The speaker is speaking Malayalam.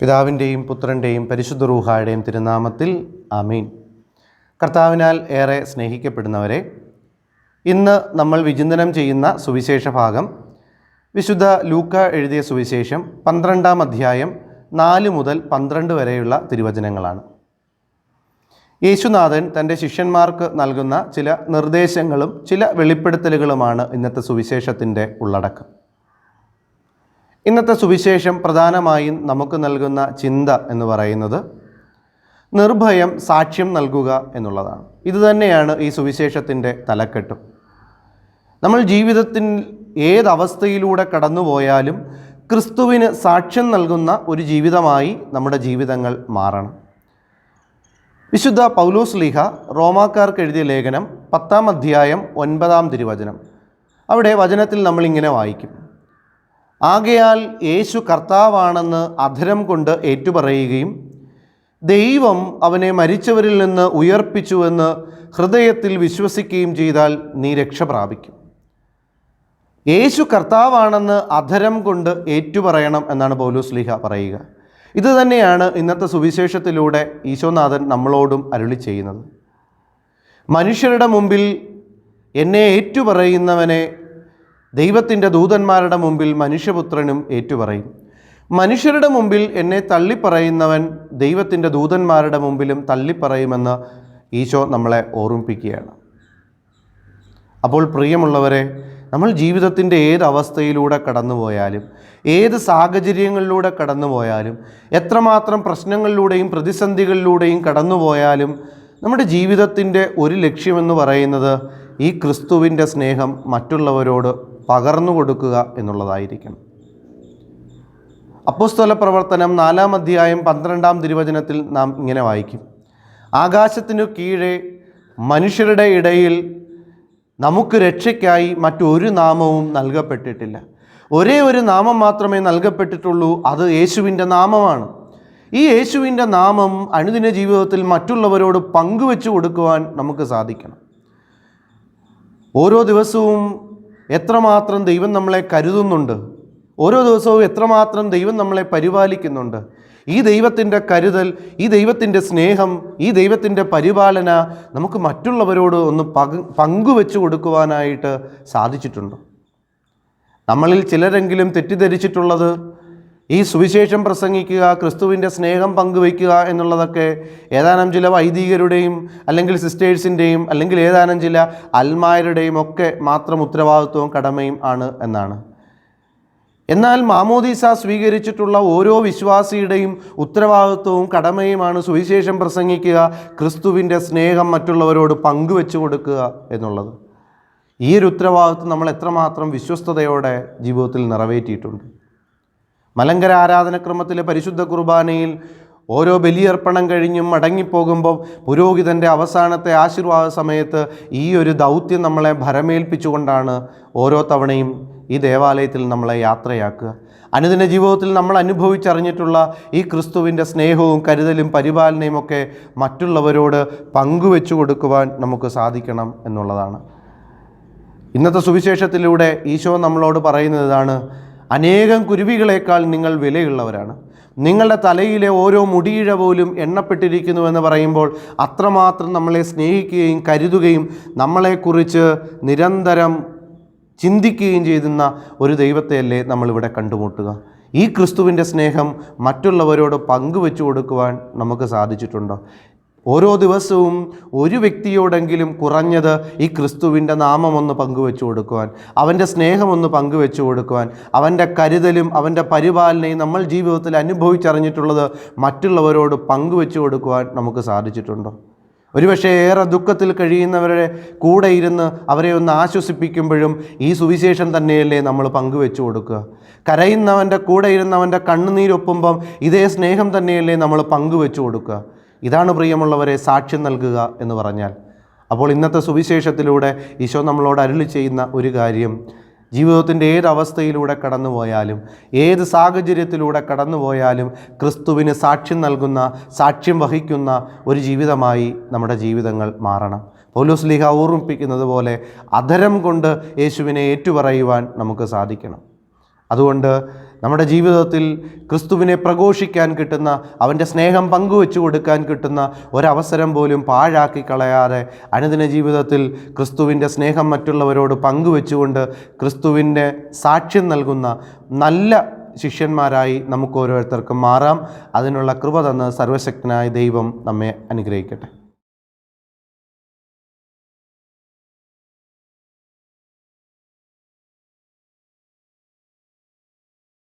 പിതാവിന്റെയും പുത്രന്റെയും പരിശുദ്ധ റൂഹായുടെയും തിരുനാമത്തിൽ അമീൻ കർത്താവിനാൽ ഏറെ സ്നേഹിക്കപ്പെടുന്നവരെ ഇന്ന് നമ്മൾ വിചിന്തനം ചെയ്യുന്ന സുവിശേഷ ഭാഗം വിശുദ്ധ ലൂക്ക എഴുതിയ സുവിശേഷം പന്ത്രണ്ടാം അധ്യായം നാല് മുതൽ പന്ത്രണ്ട് വരെയുള്ള തിരുവചനങ്ങളാണ്. യേശുനാഥൻ തന്റെ ശിഷ്യന്മാർക്ക് നൽകുന്ന ചില നിർദ്ദേശങ്ങളും ചില വെളിപ്പെടുത്തലുകളുമാണ് ഇന്നത്തെ സുവിശേഷത്തിന്റെ ഉള്ളടക്കം. ഇന്നത്തെ സുവിശേഷം പ്രധാനമായും നമുക്ക് നൽകുന്ന ചിന്ത എന്ന് പറയുന്നത് നിർഭയം സാക്ഷ്യം നൽകുക എന്നുള്ളതാണ്. ഇതുതന്നെയാണ് ഈ സുവിശേഷത്തിന്റെ തലക്കെട്ടും. നമ്മൾ ജീവിതത്തിൽ ഏതവസ്ഥയിലൂടെ കടന്നുപോയാലും ക്രിസ്തുവിന് സാക്ഷ്യം നൽകുന്ന ഒരു ജീവിതമായി നമ്മുടെ ജീവിതങ്ങൾ മാറണം. വിശുദ്ധ പൗലോസ് ലീഹ റോമാക്കാർക്ക് എഴുതിയ ലേഖനം പത്താം അധ്യായം ഒൻപതാം തിരുവചനം. അവിടെ വചനത്തിൽ നമ്മളിങ്ങനെ വായിക്കും. ആകയാൽ യേശു കർത്താവാണെന്ന് അധരം കൊണ്ട് ഏറ്റുപറയുകയും ദൈവം അവനെ മരിച്ചവരിൽ നിന്ന് ഉയർപ്പിച്ചുവെന്ന് ഹൃദയത്തിൽ വിശ്വസിക്കുകയും ചെയ്താൽ നീ രക്ഷ പ്രാപിക്കും. യേശു കർത്താവാണെന്ന് അധരം കൊണ്ട് ഏറ്റുപറയണം എന്നാണ് പൗലോസ് ലീഹ പറയുക. ഇത് തന്നെയാണ് ഇന്നത്തെ സുവിശേഷത്തിലൂടെ ഈശോനാഥൻ നമ്മളോടും അരുളി ചെയ്യുന്നത്. മനുഷ്യരുടെ മുമ്പിൽ എന്നെ ഏറ്റുപറയുന്നവനെ ദൈവത്തിന്റെ ദൂതന്മാരുടെ മുമ്പിൽ മനുഷ്യപുത്രനും ഏറ്റുപറയും. മനുഷ്യരുടെ മുമ്പിൽ എന്നെ തള്ളിപ്പറയുന്നവൻ ദൈവത്തിന്റെ ദൂതന്മാരുടെ മുമ്പിലും തള്ളിപ്പറയുമെന്ന് ഈശോ നമ്മളെ ഓർമ്മിപ്പിക്കുകയാണ്. അപ്പോൾ പ്രിയമുള്ളവരെ നമ്മൾ ജീവിതത്തിന്റെ ഏത് അവസ്ഥയിലൂടെ കടന്നുപോയാലും ഏത് സാഹചര്യങ്ങളിലൂടെ കടന്നുപോയാലും എത്രമാത്രം പ്രശ്നങ്ങളിലൂടെയും പ്രതിസന്ധികളിലൂടെയും കടന്നുപോയാലും നമ്മുടെ ജീവിതത്തിന്റെ ഒരു ലക്ഷ്യമെന്ന് പറയുന്നത് ഈ ക്രിസ്തുവിന്റെ സ്നേഹം മറ്റുള്ളവരോട് പകർന്നു കൊടുക്കുക എന്നുള്ളതായിരിക്കണം അപ്പോസ്തല പ്രവർത്തനം നാലാം അധ്യായം പന്ത്രണ്ടാം തിരുവചനത്തിൽ നാം ഇങ്ങനെ വായിക്കും. ആകാശത്തിനു കീഴെ മനുഷ്യരുടെ ഇടയിൽ നമുക്ക് രക്ഷയ്ക്കായി മറ്റൊരു നാമവും നൽകപ്പെട്ടിട്ടില്ല. ഒരേ ഒരു നാമം മാത്രമേ നൽകപ്പെട്ടിട്ടുള്ളൂ അത് യേശുവിന്റെ നാമമാണ്. ഈ യേശുവിന്റെ നാമം അനുദിന ജീവിതത്തിൽ മറ്റുള്ളവരോട് പങ്കുവെച്ചു കൊടുക്കുവാൻ നമുക്ക് സാധിക്കണം. ഓരോ ദിവസവും എത്രമാത്രം ദൈവം നമ്മളെ കരുതുന്നുണ്ട്? ഓരോ ദിവസവും എത്രമാത്രം ദൈവം നമ്മളെ പരിപാലിക്കുന്നുണ്ട്? ഈ ദൈവത്തിന്റെ കരുതൽ ഈ ദൈവത്തിന്റെ സ്നേഹം ഈ ദൈവത്തിന്റെ പരിപാലന നമുക്ക് മറ്റുള്ളവരോട് ഒന്ന് പങ്ക് പങ്കുവെച്ചു കൊടുക്കുവാനായിട്ട് സാധിച്ചിട്ടുണ്ടോ. നമ്മളിൽ ചിലരെങ്കിലും തെറ്റിദ്ധരിച്ചിട്ടുള്ളത് ഈ സുവിശേഷം പ്രസംഗിക്കുക ക്രിസ്തുവിന്റെ സ്നേഹം പങ്കുവയ്ക്കുക എന്നുള്ളതൊക്കെ ഏതാനും ചില വൈദികരുടെയും അല്ലെങ്കിൽ സിസ്റ്റേഴ്സിന്റെയും അല്ലെങ്കിൽ ഏതാനും ചില അൽമാരുടെയും ഒക്കെ മാത്രം ഉത്തരവാദിത്വവും കടമയും ആണ് എന്നാണ്. എന്നാൽ മാമോദീസ സ്വീകരിച്ചിട്ടുള്ള ഓരോ വിശ്വാസിയുടെയും ഉത്തരവാദിത്വവും കടമയുമാണ് സുവിശേഷം പ്രസംഗിക്കുക ക്രിസ്തുവിന്റെ സ്നേഹം മറ്റുള്ളവരോട് പങ്കുവെച്ചു കൊടുക്കുക എന്നുള്ളത്. ഈ ഒരു ഉത്തരവാദിത്വം നമ്മൾ എത്രമാത്രം വിശ്വസ്തയോടെ ജീവിതത്തിൽ നിറവേറ്റിയിട്ടുണ്ട്. മലങ്കര ആരാധനക്രമത്തിലെ പരിശുദ്ധ കുർബാനയിൽ ഓരോ ബലിയർപ്പണം കഴിഞ്ഞും മടങ്ങിപ്പോകുമ്പോൾ പുരോഹിതന്റെ അവസാനത്തെ ആശീർവാദ സമയത്ത് ഈ ഒരു ദൗത്യം നമ്മളെ ഭരമേൽപ്പിച്ചുകൊണ്ടാണ് ഓരോ തവണയും ഈ ദേവാലയത്തിൽ നമ്മളെ യാത്രയാക്കുക. അനുദിന ജീവിതത്തിൽ നമ്മൾ അനുഭവിച്ചറിഞ്ഞിട്ടുള്ള ഈ ക്രിസ്തുവിന്റെ സ്നേഹവും കരുതലും പരിപാലനയും ഒക്കെ മറ്റുള്ളവരോട് പങ്കുവെച്ചു കൊടുക്കുവാൻ നമുക്ക് സാധിക്കണം എന്നുള്ളതാണ്. ഇന്നത്തെ സുവിശേഷത്തിലൂടെ ഈശോ നമ്മളോട് പറയുന്നതാണ് അനേകം കുരുവികളേക്കാൾ നിങ്ങൾ വിലയുള്ളവരാണ്. നിങ്ങളുടെ തലയിലെ ഓരോ മുടിയിഴ പോലും എണ്ണപ്പെട്ടിരിക്കുന്നുവെന്ന് പറയുമ്പോൾ അത്രമാത്രം നമ്മളെ സ്നേഹിക്കുകയും കരുതുകയും നമ്മളെക്കുറിച്ച് നിരന്തരം ചിന്തിക്കുകയും ചെയ്യുന്ന ഒരു ദൈവത്തെയല്ലേ നമ്മളിവിടെ കണ്ടുമുട്ടുക. ഈ ക്രിസ്തുവിന്റെ സ്നേഹം മറ്റുള്ളവരോട് പങ്കുവെച്ചു കൊടുക്കുവാൻ നമുക്ക് സാധിച്ചിട്ടുണ്ടോ? ഓരോ ദിവസവും ഒരു വ്യക്തിയോടെങ്കിലും കുറഞ്ഞത് ഈ ക്രിസ്തുവിന്റെ നാമമൊന്ന് പങ്കുവെച്ചു കൊടുക്കുവാൻ അവന്റെ സ്നേഹമൊന്ന് പങ്കുവെച്ചു കൊടുക്കുവാൻ അവന്റെ കരുതലും അവന്റെ പരിപാലനയും നമ്മൾ ജീവിതത്തിൽ അനുഭവിച്ചറിഞ്ഞിട്ടുള്ളത് മറ്റുള്ളവരോട് പങ്കുവെച്ചു കൊടുക്കുവാൻ നമുക്ക് സാധിച്ചിട്ടുണ്ടോ? ഒരുപക്ഷെ ഏറെ ദുഃഖത്തിൽ കഴിയുന്നവരുടെ കൂടെ ഇരുന്ന് അവരെ ഒന്ന് ആശ്വസിപ്പിക്കുമ്പോഴും ഈ സുവിശേഷം തന്നെയല്ലേ നമ്മൾ പങ്കുവെച്ചു കൊടുക്കുക. കരയുന്നവന്റെ കൂടെ ഇരുന്നവന്റെ കണ്ണുനീരൊപ്പുമ്പം ഇതേ സ്നേഹം തന്നെയല്ലേ നമ്മൾ പങ്കുവെച്ചു കൊടുക്കുക. ഇതാണ് പ്രിയമുള്ളവരെ സാക്ഷ്യം നൽകുക എന്ന് പറഞ്ഞാൽ. അപ്പോൾ ഇന്നത്തെ സുവിശേഷത്തിലൂടെ ഈശോ നമ്മളോട് അരുളി ചെയ്യുന്ന ഒരു കാര്യം ജീവിതത്തിന്റെ ഏതവസ്ഥയിലൂടെ കടന്നുപോയാലും ഏത് സാഹചര്യത്തിലൂടെ കടന്നുപോയാലും ക്രിസ്തുവിന് സാക്ഷ്യം നൽകുന്ന സാക്ഷ്യം വഹിക്കുന്ന ഒരു ജീവിതമായി നമ്മുടെ ജീവിതങ്ങൾ മാറണം. പൗലോസ് ലീഹ ഓർമ്മിപ്പിക്കുന്നത് പോലെ അധരം കൊണ്ട് യേശുവിനെ ഏറ്റുപറയുവാൻ നമുക്ക് സാധിക്കണം. അതുകൊണ്ട് നമ്മുടെ ജീവിതത്തിൽ ക്രിസ്തുവിനെ പ്രഘോഷിക്കാൻ കിട്ടുന്ന അവന്റെ സ്നേഹം പങ്കുവെച്ചു കൊടുക്കാൻ കിട്ടുന്ന ഒരവസരം പോലും പാഴാക്കി കളയാതെ അനുദിന ജീവിതത്തിൽ ക്രിസ്തുവിന്റെ സ്നേഹം മറ്റുള്ളവരോട് പങ്കുവെച്ചുകൊണ്ട് ക്രിസ്തുവിന്റെ സാക്ഷ്യം നൽകുന്ന നല്ല ശിഷ്യന്മാരായി നമുക്ക് ഓരോരുത്തർക്കും മാറാം. അതിനുള്ള കൃപ തന്ന് സർവശക്തനായ ദൈവം നമ്മെ അനുഗ്രഹിക്കട്ടെ.